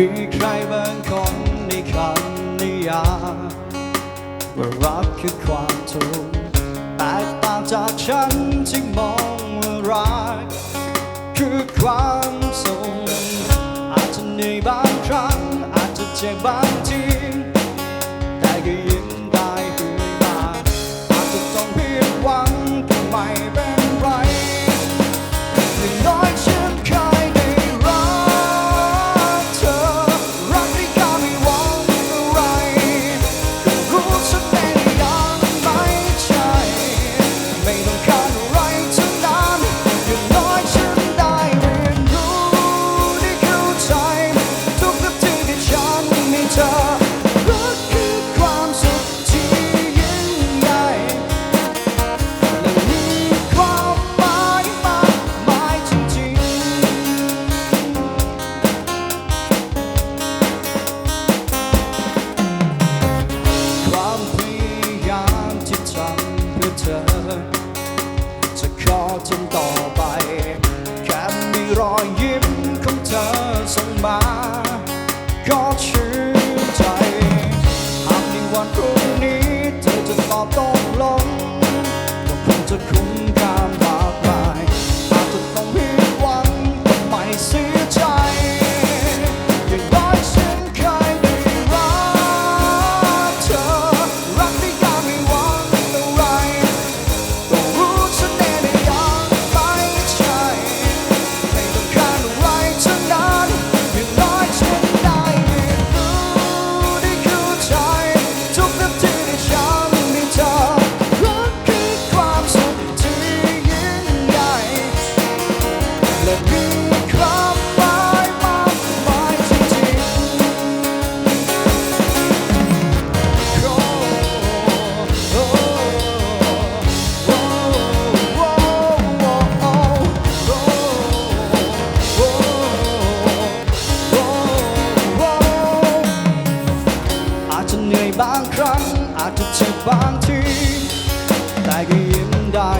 มีใครบางคนในคำนิยามว่ารักคือความทุกข์แตกต่างจากฉันที่มองว่ารัก คือความสุขอาจจะเหนื่อยบางครั้งอาจจะเจ็บบางที ก็ชื่นใจ หากในวันพรุ่งนี้เธอจะตอบต้องลง จะเหนื่อยบางครั้ง อาจจะเจ็บบางที แต่ก็ยิ้มได้